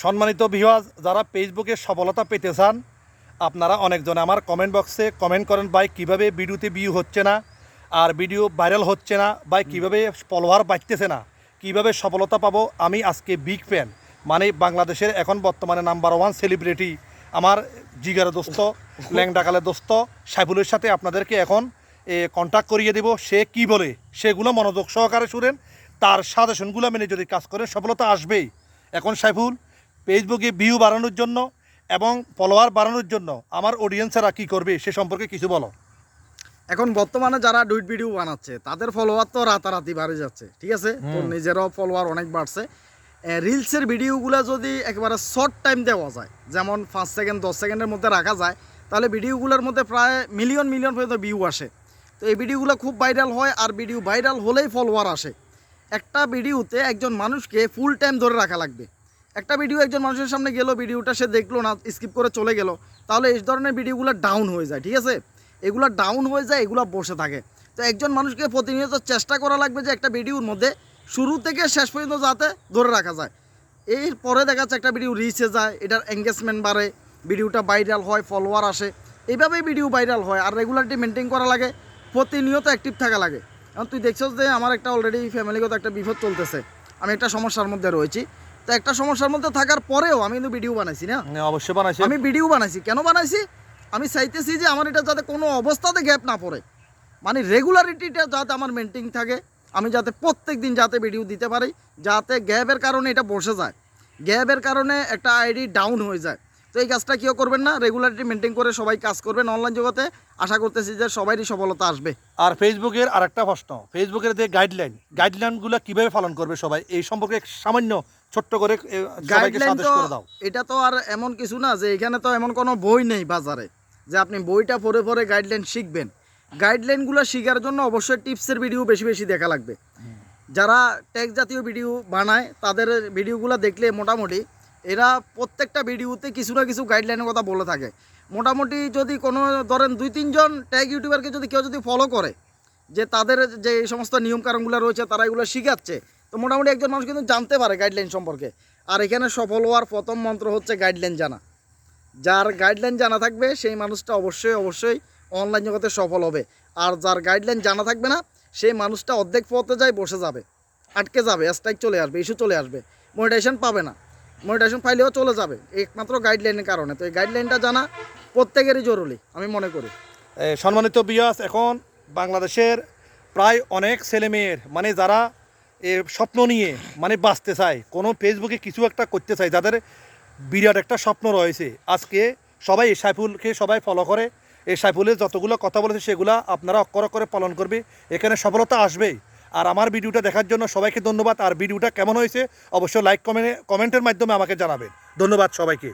সম্মানিত ভিওয়াজ যারা ফেসবুকে সফলতা পেতে চান, আপনারা অনেকজন আমার কমেন্ট বক্সে কমেন্ট করেন ভাই, কীভাবে ভিডিওতে ভিউ হচ্ছে না, আর ভিডিও ভাইরাল হচ্ছে না বা কীভাবে ফলোয়ার বাড়তেছে না, কীভাবে সফলতা পাবো, আমি আজকে বিগ ফ্যান মানে বাংলাদেশের এখন বর্তমানে নাম্বার ওয়ান সেলিব্রিটি আমার জিগার দোস্ত ল্যাংডাকালের দোস্ত, সাইফুলের সাথে আপনাদেরকে এখন, এ কন্ট্যাক্ট করিয়ে দেব, সে কি বলে, সেগুলো মনোযোগ সহকারে শুনেন, তার সাজেশনগুলো মেনে যদি কাজ করেন সফলতা আসবেই। এখন সাইফুল ফেসবুকে ভিউ বাড়ানোর জন্য এবং ফলোয়ার বাড়ানোর জন্য আমার অডিয়েন্সেরা কি করবে সে সম্পর্কে কিছু বলো। এখন বর্তমানে যারা ডুইট ভিডিও বানাচ্ছে তাদের ফলোয়ার তো রাতারাতি বাড়ে যাচ্ছে ঠিক আছে? নিজেরও ফলোয়ার অনেক বাড়ছে। রিলসের ভিডিওগুলো যদি একেবারে শর্ট টাইম দেওয়া যায় যেমন পাঁচ সেকেন্ড দশ সেকেন্ডের মধ্যে রাখা যায় তাহলে ভিডিওগুলোর মধ্যে প্রায় মিলিয়ন মিলিয়ন পর্যন্ত ভিউ আসে। তো এই ভিডিওগুলো খুব ভাইরাল হয় আর ভিডিও ভাইরাল হলেই ফলোয়ার আসে। একটা ভিডিওতে একজন মানুষকে ফুল টাইম ধরে রাখা লাগবে। একটা ভিডিও একজন মানুষের সামনে গেল ভিডিওটা সে দেখল না স্কিপ করে চলে গেল, তাহলে এই ধরনের ভিডিওগুলো ডাউন হয়ে যায়, ঠিক আছে? এগুলো ডাউন হয়ে যায়, এগুলো বসে থাকে। তো একজন মানুষকে প্রতিনিয়ত চেষ্টা করা লাগবে যে একটা ভিডিওর মধ্যে শুরু থেকে শেষ পর্যন্ত যাতে ধরে রাখা যায়। এর পরে দেখা যাচ্ছে একটা ভিডিও রিচে যায়, এটার এঙ্গেজমেন্ট বাড়ে ভিডিওটা ভাইরাল হয় ফলোয়ার আসে। এইভাবেই ভিডিও ভাইরাল হয়, আর রেগুলারিটি মেনটেন করা লাগে, প্রতিনিয়ত অ্যাক্টিভ থাকা লাগে। এখন তুই দেখছস যে আমার একটা অলরেডি ফ্যামিলিগত একটা বিপদ চলতেছে, আমি একটা সমস্যার মধ্যে রয়েছি। তো একটা সমস্যার মধ্যে থাকার পরেও আমি কিন্তু ভিডিও বানাইছি না? অবশ্যই বানাইছি। আমি ভিডিও বানাইছি। কেন বানাইছি? আমি চাইতেছি যে আমার এটা যাতে কোনো অবস্থাতে গ্যাপ না পড়ে। মানে রেগুলারিটিটা যাতে আমার মেনটেন থাকে। আমি যাতে প্রত্যেক দিন যাতে ভিডিও দিতে পারি যাতে গ্যাপের কারণে এটা বসে যায়। গ্যাপের কারণে একটা আইডি ডাউন হয়ে যায়। তো এই কাজটা কেউ করবেন না। রেগুলারিটি মেনটেন করে সবাই কাজ করবেন অনলাইন জগতে। আশা করতেছি যে সবারই সফলতা আসবে। আর ফেসবুকের আর একটা প্রশ্ন। ফেসবুকের যে গাইডলাইন গাইডলাইনগুলো কীভাবে পালন করবে সবাই? এই সম্পর্কে সামান্য ছোট্ট করে গাইডলাইন তো এটা তো আর এমন কিছু না যে এখানে তো এমন কোনো বই নেই বাজারে যে আপনি বইটা পড়ে পড়ে গাইডলাইন শিখবেন। গাইডলাইনগুলো শেখার জন্য অবশ্যই টিপসের ভিডিও বেশি বেশি দেখা লাগবে। যারা ট্যাগ জাতীয় ভিডিও বানায় তাদের ভিডিওগুলো দেখলে মোটামুটি এরা প্রত্যেকটা ভিডিওতে কিছু না কিছু গাইডলাইনের কথা বলে থাকে। মোটামুটি যদি কোনো ধরেন দুই তিনজন ট্যাগ ইউটিউবারকে যদি কেউ যদি ফলো করে যে তাদের যে এই সমস্ত নিয়মকানুনগুলো রয়েছে তারা এগুলো শিখাচ্ছে তো মোটামুটি একজন মানুষ কিন্তু জানতে পারে গাইডলাইন সম্পর্কে। আর এখানে সফল হওয়ার প্রথম মন্ত্র হচ্ছে গাইডলাইন জানা। যার গাইডলাইন জানা থাকবে, সেই মানুষটা অবশ্যই অবশ্যই অনলাইন জগতে সফল হবে। আর যার গাইডলাইন জানা থাকবে না, সেই মানুষটা অর্ধেক পথে যায়, বসে যাবে। আটকে যাবে স্ট্রাইক চলে আসবে ইস্যু চলে আসবে। মনিটাইজেশন পাবে না। মনিটাইজেশন পাইলেও চলে যাবে, একমাত্র গাইডলাইনের কারণে। তো এই গাইডলাইনটা জানা প্রত্যেকেরই জরুরি, আমি মনে করি। সম্মানিত বিয়াস এখন বাংলাদেশের প্রায় অনেক ছেলেমেয়ের মানে যারা স্বপ্ন নিয়ে মানে বাঁচতে চায়। কোনো ফেসবুকে কিছু একটা করতে চায়, যাদের বিরাট একটা স্বপ্ন রয়েছে। আজকে সবাই এই সাইফুলকে সবাই ফলো করে। এই সাইফুলের যতগুলো কথা বলেছে, সেগুলো আপনারা অক্ষর অক্ষরে পালন করবে। এখানে সফলতা আসবেই। আর আমার ভিডিওটা দেখার জন্য সবাইকে ধন্যবাদ। আর ভিডিওটা কেমন হয়েছে, অবশ্যই লাইক কমেন্টে কমেন্টের মাধ্যমে আমাকে জানাবেন। ধন্যবাদ সবাইকে।